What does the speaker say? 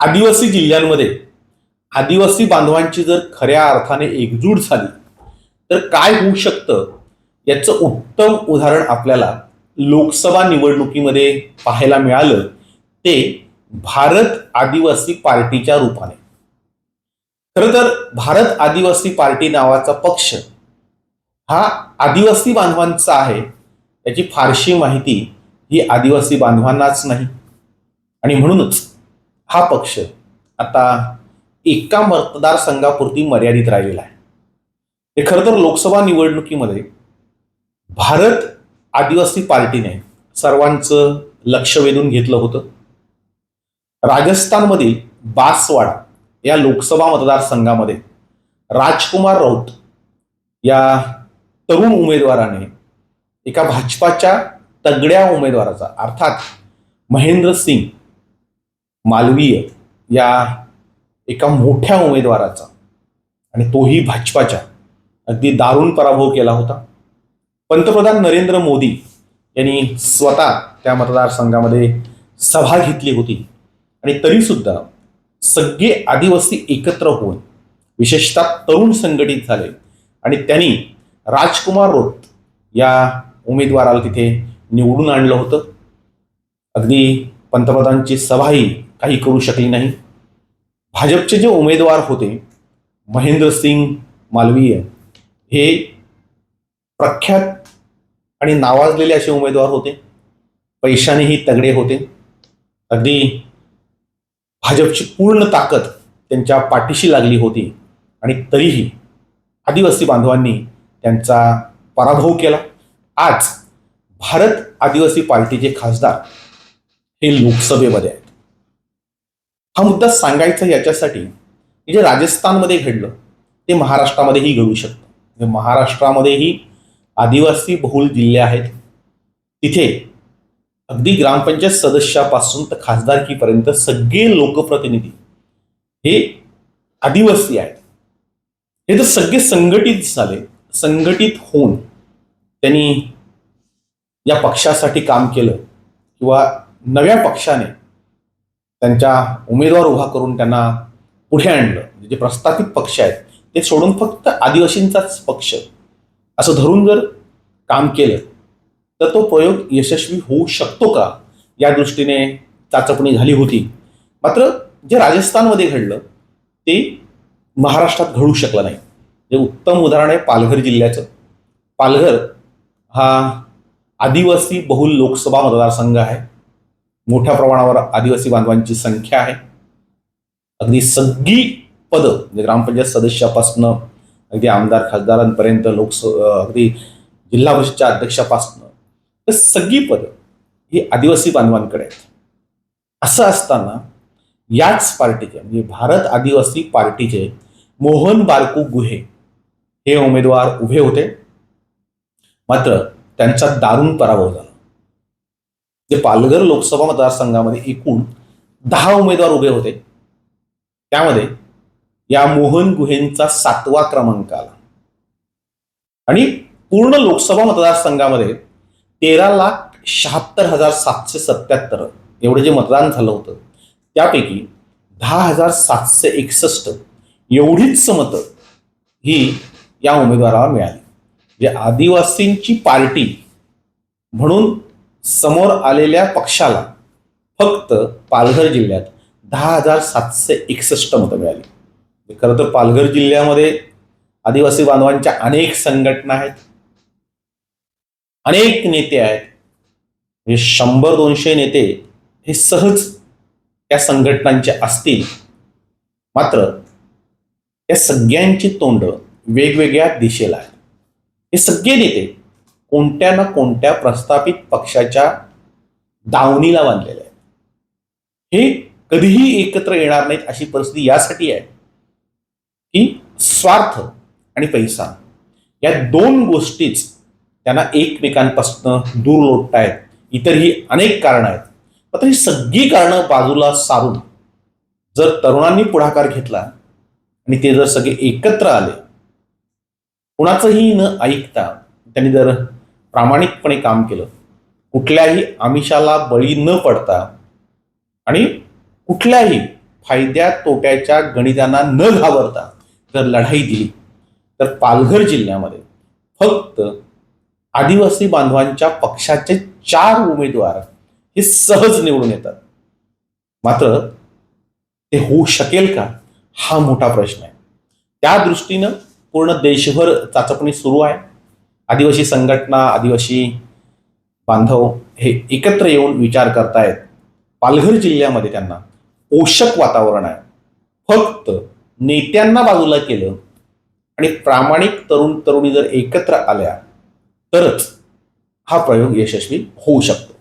आदिवासी जिल्ह्यांमध्ये आदिवासी बांधवांची जर खऱ्या अर्थाने एकजूट झाली तर काय होऊ शकतं? याचं उत्तम उदाहरण आपल्याला लोकसभा निवडणुकीमध्ये पाहायला मिळालं ते भारत आदिवासी पार्टीच्या रूपाने. खरं तर भारत आदिवासी पार्टी नावाचा पक्ष हा आदिवासी बांधवांचा आहे याची फारशी माहिती ही आदिवासी बांधवांनाच नाही. आणि म्हणूनच हा पक्ष आता एका मतदारसंघापुरती मर्यादित राहिलेला आहे. हे खरं तर लोकसभा निवडणुकीमध्ये भारत आदिवासी पार्टीने सर्वांचं लक्ष वेधून घेतलं होतं. राजस्थानमधील बासवाडा या लोकसभा मतदारसंघामध्ये राजकुमार राऊत या तरुण उमेदवाराने एका भाजपाच्या तगड्या उमेदवाराचा अर्थात महेंद्र सिंग मालवीय या एका मोठ्या उमेदवाराचा आणि तोही भाजपाच्या अगदी दारुण पराभव केला होता. पंतप्रधान नरेंद्र मोदी यांनी स्वतः त्या मतदारसंघामध्ये सभा घेतली होती. आणि तरीसुद्धा सगळे आदिवासी एकत्र होऊन विशेषतः तरुण संघटित झाले. आणि त्यांनी राजकुमार रोत या उमेदवाराला तिथे निवडून आणलं होतं. अगदी पंतप्रधानांची सभाही काही करू शकली नाही. भाजपचे जे उमेदवार होते महेंद्र सिंग मालवीय हे प्रख्यात आणि नावाजलेले असे उमेदवार होते. पैशानेही तगडे होते. अगदी भाजपची पूर्ण ताकद त्यांच्या पाठीशी लागली होती आणि तरीही आदिवासी बांधवांनी त्यांचा पराभव केला. आज भारत आदिवासी पार्टीचे खासदार हे लोकसभेमध्ये आहेत. हा मुद्दा सांगायचा याच्यासाठी की जे राजस्थानमध्ये घडलं ते महाराष्ट्रामध्येही घडू शकतं. म्हणजे महाराष्ट्रामध्येही आदिवासी बहुल जिल्हे आहेत. तिथे अगदी ग्रामपंचायत सदस्यापासून तर खासदारकीपर्यंत सगळे लोकप्रतिनिधी हे आदिवासी आहेत. हे तर सगळे संघटित झाले संघटित होऊन त्यांनी या पक्षासाठी काम केलं किंवा नव्या पक्षाने त्यांच्या उमेदवार उभा करून त्यांना पुढे आणलं. म्हणजे जे प्रस्थापित पक्ष आहेत ते सोडून फक्त आदिवासींचाच पक्ष. असं धरून जर काम केलं तर तो प्रयोग यशस्वी होऊ शकतो का? या दृष्टीने चाचपणी झाली होती. मात्र जे राजस्थानमध्ये घडलं ते महाराष्ट्रात घडू शकलं नाही. जे उत्तम उदाहरण आहे पालघर जिल्ह्याचं. पालघर हा आदिवासी बहुल लोकसभा मतदारसंघ आहे. मोठ्या प्रमाणावर आदिवासी बांधवांची संख्या आहे. अगदी सगळी पदं म्हणजे ग्रामपंचायत सदस्यापासून अगदी आमदार खासदारांपर्यंत लोकस अगदी जिल्हा परिषदच्या अध्यक्षापासनं तर सगळी पदं ही आदिवासी बांधवांकडे आहेत. असं असताना याच पार्टीचे म्हणजे भारत आदिवासी पार्टीचे मोहन बारकू गुहे हे उमेदवार उभे होते. मात्र त्यांचा दारुण पराभव झाला. जे पालघर लोकसभा मतदारसंघामध्ये एकूण दहा उमेदवार उभे होते. त्यामध्ये या मोहन गुहेंचा सातवा क्रमांक आला. आणि पूर्ण लोकसभा मतदारसंघामध्ये तेरा लाख शहात्तर हजार सातशे सत्याहत्तर एवढं जे मतदान झालं होतं त्यापैकी दहा हजार सातशे एकसष्ट एवढीच मतं ही या उमेदवाराला मिळाली. जे आदिवासींची पार्टी म्हणून समोर आलेल्या पक्षाला फक्त पालघर जिल्ह्यात दहा हजार सातशे एकसष्ट मतं मिळाली. म्हणजे खरं तर पालघर जिल्ह्यामध्ये आदिवासी बांधवांच्या अनेक संघटना आहेत. अनेक नेते आहेत. हे शंभर दोनशे नेते हे सहज त्या संघटनांचे असतील. मात्र या सगळ्यांची तोंड वेगवेगळ्या दिशेला आहेत. हे सगळे नेते कोणत्या ना कोणत्या प्रस्थापित पक्षाच्या दावणीला बांधलेले आहेत हे कधीही एकत्र येणार नाहीत अशी परिस्थिती यासाठी आहे की स्वार्थ आणि पैसा या दोन गोष्टीच त्यांना एकमेकांपासून दूर लोटतायत इतरही अनेक कारणं आहेत. मात्र ही सगळी कारणं बाजूला सारून जर तरुणांनी पुढाकार घेतला आणि ते जर सगळे एकत्र आले कुणाचंही न ऐकता त्यांनी जर प्रामाणिकपणे काम केलं. कुठल्याही आमिषाला बळी न पडता आणि कुठल्याही फायद्या तोट्याच्या गणितांना न घाबरता जर लढाई दिली तर पालघर जिल्ह्यामध्ये फक्त आदिवासी बांधवांच्या पक्षाचे चार उमेदवार हे सहज निवडून येतात. मात्र ते होऊ शकेल का? हा मोठा प्रश्न आहे. त्या दृष्टीनं पूर्ण देशभर चाचपणी सुरू आहे. आदिवासी संघटना आदिवासी बांधव हे एकत्र येऊन विचार करतायत. पालघर जिल्ह्यामध्ये त्यांना पोषक वातावरण आहे. फक्त नेत्यांना बाजूला केलं आणि प्रामाणिक तरुण तरुणी जर एकत्र आल्या तरच हा प्रयोग यशस्वी होऊ शकतो.